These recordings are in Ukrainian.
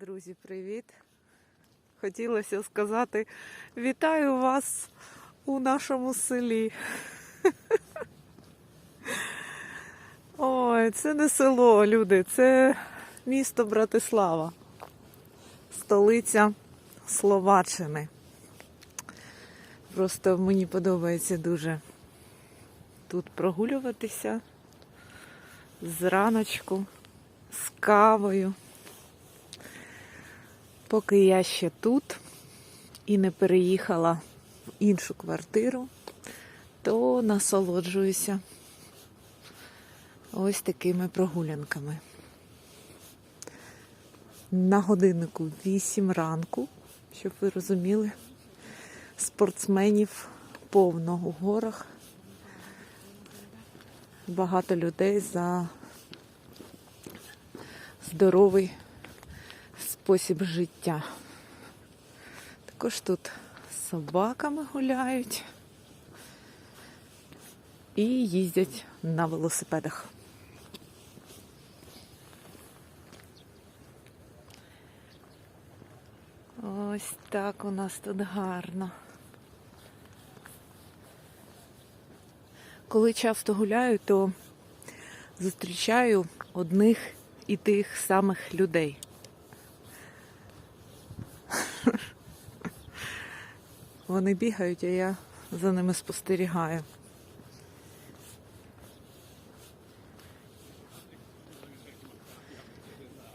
Друзі, привіт! Хотілося сказати вітаю вас у нашому селі. Ой, це не село, люди, це місто Братислава, столиця Словаччини. Просто мені подобається дуже тут прогулюватися зраночку з кавою. Поки я ще тут і не переїхала в іншу квартиру, то насолоджуюся ось такими прогулянками. На годиннику 8 ранку, щоб ви розуміли, спортсменів повно у горах. Багато людей за здоровий спосіб життя. Також тут з собаками гуляють і їздять на велосипедах. Ось так у нас тут гарно. Коли часто гуляю, то зустрічаю одних і тих самих людей. Вони бігають, а я за ними спостерігаю.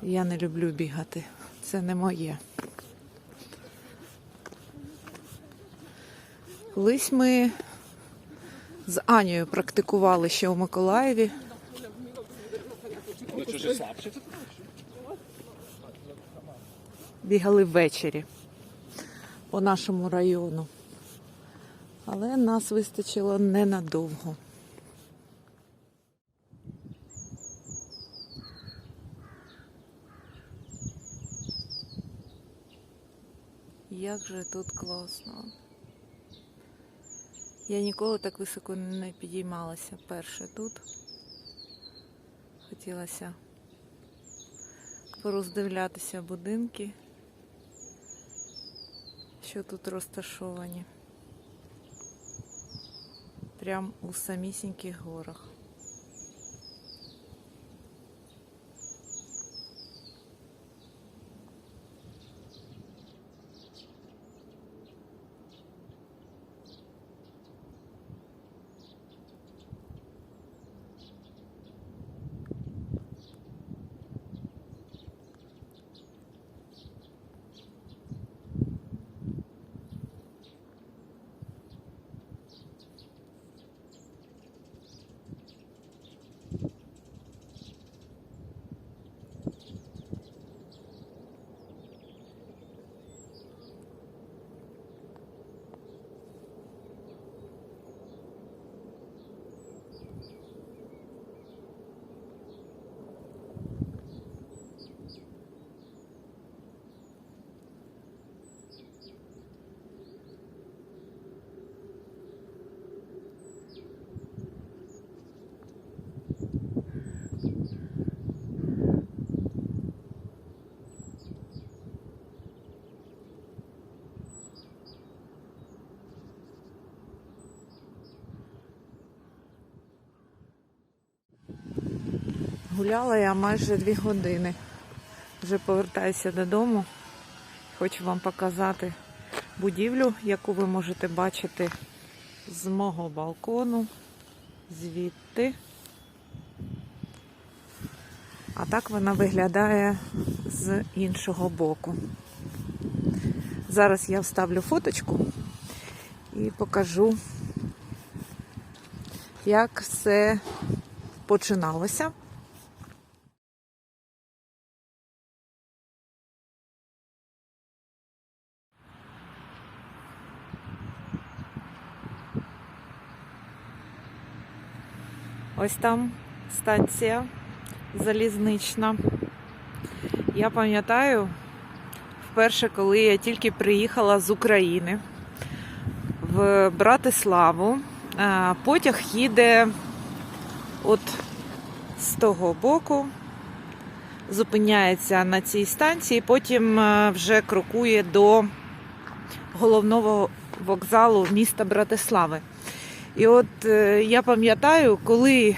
Я не люблю бігати. Це не моє. Колись ми з Анією практикували ще у Миколаєві. Бігали ввечері по нашому району. Але нас вистачило ненадовго. Як же тут класно. Я ніколи так високо не підіймалася перше тут. Хотілося пороздивлятися будинки, що тут розташовані. Прям у самісіньких горах. Гуляла я майже дві години. Вже повертаюся додому. Хочу вам показати будівлю, яку ви можете бачити з мого балкону, звідти. А так вона виглядає з іншого боку. Зараз я вставлю фоточку і покажу, як все починалося. Ось там станція залізнична. Я пам'ятаю, вперше, коли я тільки приїхала з України в Братиславу, е, потяг їде от з того боку зупиняється на цій станції, потім е, вже крокує до головного вокзалу міста Братислави. І от е, я пам'ятаю, коли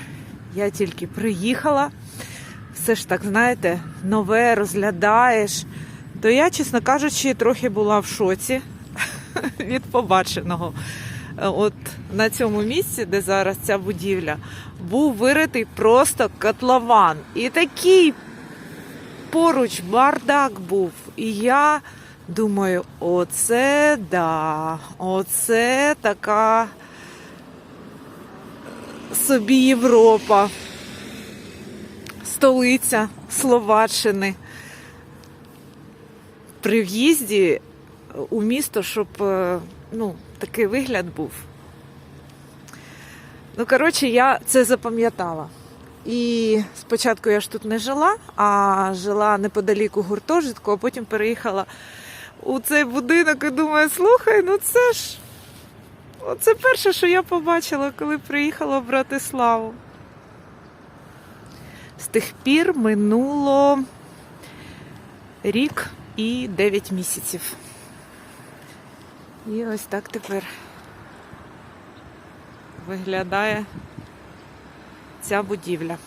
я тільки приїхала, все ж так, знаєте, нове розглядаєш, то я, чесно кажучи, трохи була в шоці від побаченого. От на цьому місці, де зараз ця будівля, був виритий просто котлован. І такий поруч бардак був. І я думаю, оце да, оце така собі Європа, столиця Словаччини. При в'їзді у місто, щоб е, ну, такий вигляд був. Ну, коротше, я це запам'ятала. І спочатку я ж тут не жила, а жила неподалік у гуртожитку, а потім переїхала у цей будинок і думаю, слухай, ну це ж оце перше, що я побачила, коли приїхала в Братиславу. З тих пір минуло рік і 9 місяців. І ось так тепер виглядає ця будівля.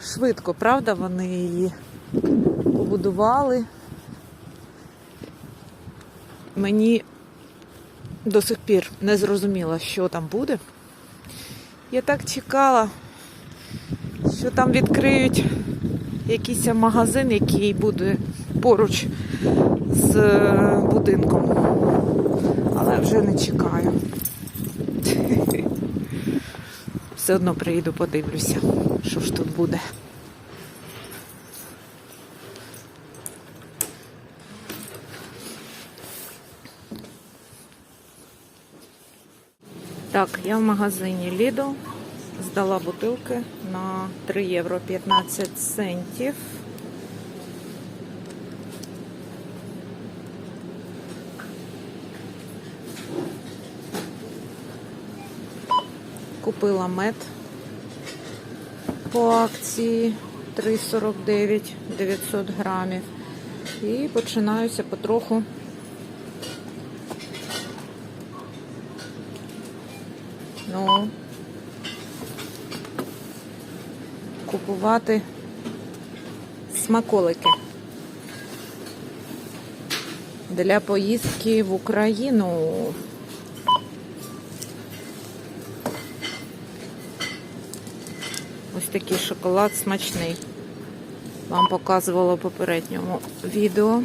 Швидко, правда, вони її побудували. Мені до сих пір не зрозуміло, що там буде. Я так чекала, що там відкриють якийсь магазин, який буде поруч з е, будинком. Але вже не чекаю. Все одно приїду, подивлюся, що ж тут буде. Так, я в магазині Lidl здала бутилки на 3 євро 15 центів. Купила мед по акції 3,49 900 грамів. І починаюся потроху ну, купувати смаколики для поїздки в Україну. Ось такий шоколад смачний. Вам показувала в попередньому відео.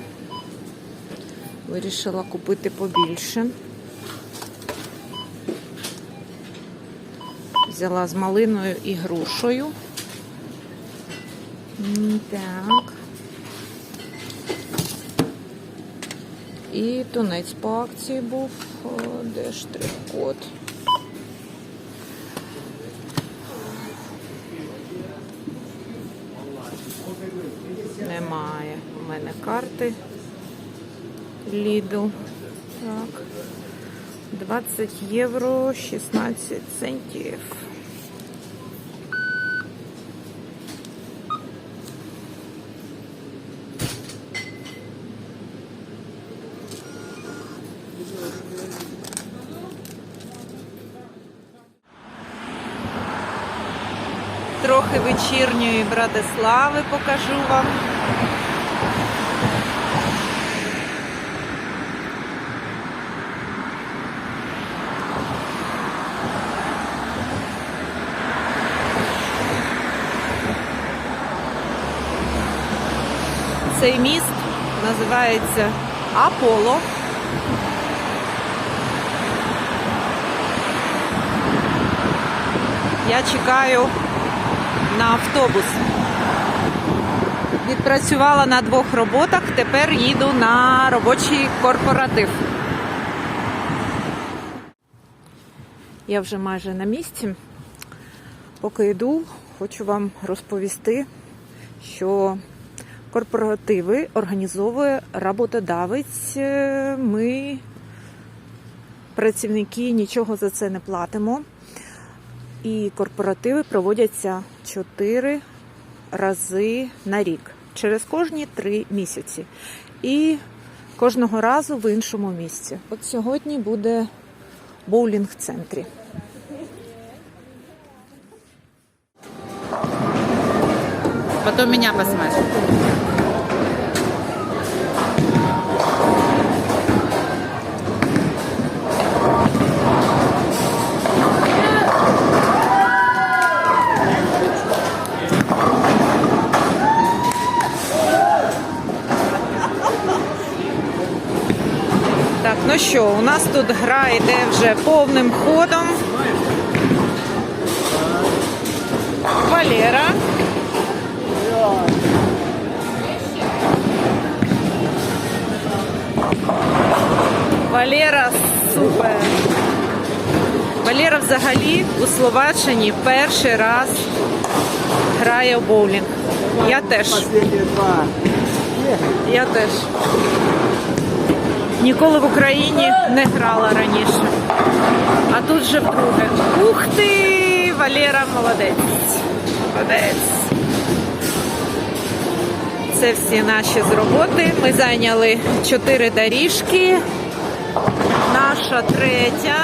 Вирішила купити побільше. Взяла з малиною і грушою. Так. І тунець по акції був. Де штрих-код? Немає у мене карти Lidl. Так. 20 євро 16 центів. Трохи вечірньої Братислави покажу вам. Цей міст називається Аполло. Я чекаю на автобус. Відпрацювала на двох роботах, тепер їду на робочий корпоратив. Я вже майже на місці. Поки йду, хочу вам розповісти, що корпоративи організовує роботодавець. Е, Ми, працівники, нічого за це не платимо. І корпоративи проводяться 4 рази на рік, через кожні три місяці. І кожного разу в іншому місці. От сьогодні буде боулінг Потом меня посмотри. Так, ну що, у нас тут гра йде вже повним ходом. У Словаччині перший раз грає в боулінг. Я теж. Я теж. Ніколи в Україні не грала раніше. А тут же вдруге. Ух ти! Валера молодець. Молодець. Це всі наші з роботи. Ми зайняли чотири доріжки. Наша третя.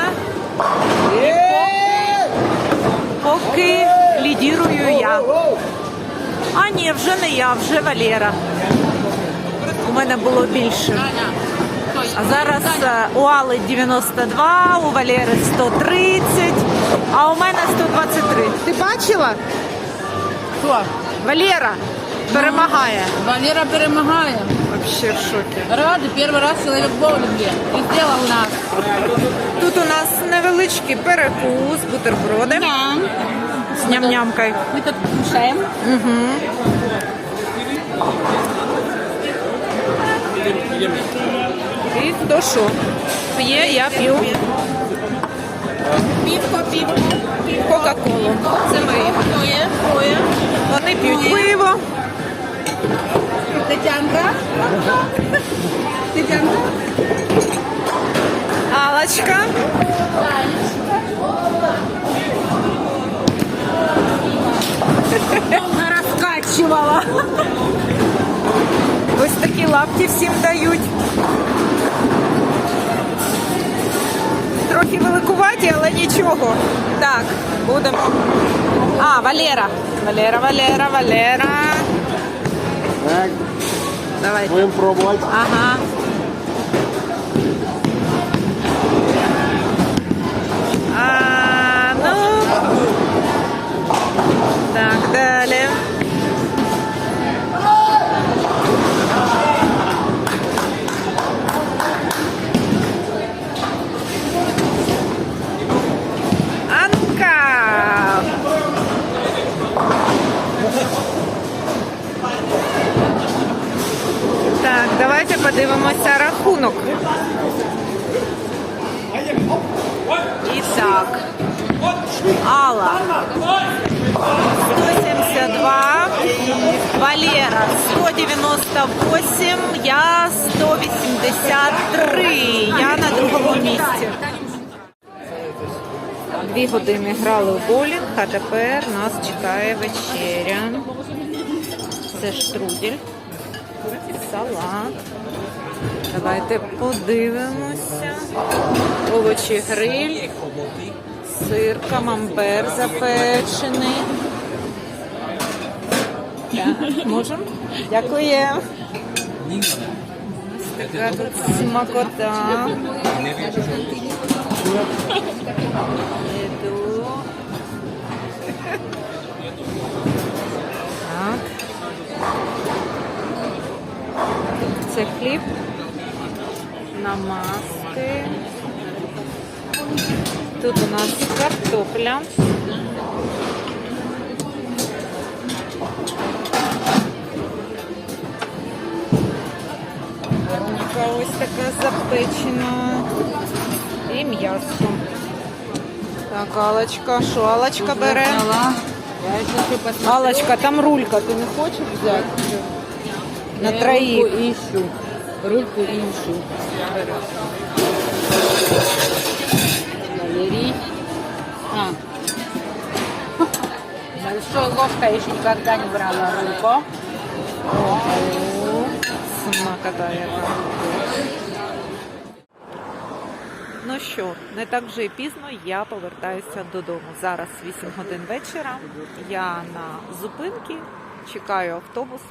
Поки лідірую я. А ні, вже не я, вже Валера. У мене було більше. А зараз е, у Алли 92, у Валери 130, а у мене 123. Ти бачила? Хто? Валера перемагає. Валера перемагає Вообще в шокі. Рады, первый раз человек в боулинге. И сделал нас. Тут у нас невеличкий перекус, бутерброди Да. з ням-нямкою. Мы тут кушаем. І хто що? П'є, я п'ю. Пивко, пивко. Кока-колу. Це ми. Двое, двое. Вони п'ють пиво. Тетянка. Тетянка. Алочка. Долго раскачивала. Ось такі лапті всім дають. Трохи великуваті, але нічого. Так, будемо. А, Валера. Валера, Валера, Валера. Так, Давай. Будем пробовать. Ага. А, ну. Так, далі. Давайте подивимося рахунок. І так. Алла 172, Валера 198, я 183. Я на другому місці. Дві години грали в болінг, а тепер нас чекає вечеря. Це штрудель, салат. Давайте подивимося. Овочі гриль, сир, камамбер запечений. Так, можемо? Дякую. Ось така тут смакота. Іду. Це хліб, намазки. Тут у нас картопля. Румка ось така запечена. І м'ясо. Так, Алочка, що Алочка бере? Алочка, там рулька, ти не хочеш взяти? На Я троїх. Рульку ищу. Рульку ищу. Валерий. А. Большой большой еще никогда не брала рыбу. Смакота яка. Ну що, не так вже і пізно я повертаюся додому. Зараз 8 годин вечора. Я на зупинці, чекаю автобус.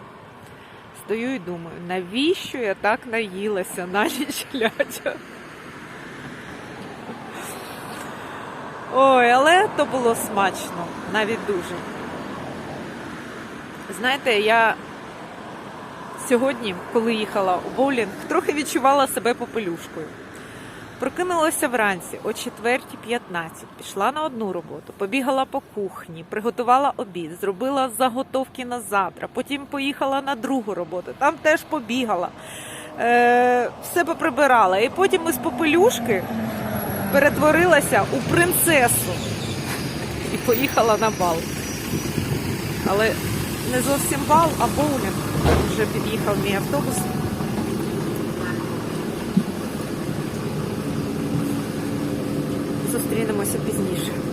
Стою і думаю, навіщо я так наїлася на ніч глядя? Ой, але то було смачно, навіть дуже. Знаєте, я сьогодні, коли їхала у боулінг, трохи відчувала себе попелюшкою. Прокинулася вранці о 4.15, пішла на одну роботу, побігала по кухні, приготувала обід, зробила заготовки на завтра, потім поїхала на другу роботу, там теж побігала, е, все поприбирала. І потім із попелюшки перетворилася у принцесу і поїхала на бал. Але не зовсім бал, а боулінг. Вже під'їхав мій автобус. Зустрінемося пізніше.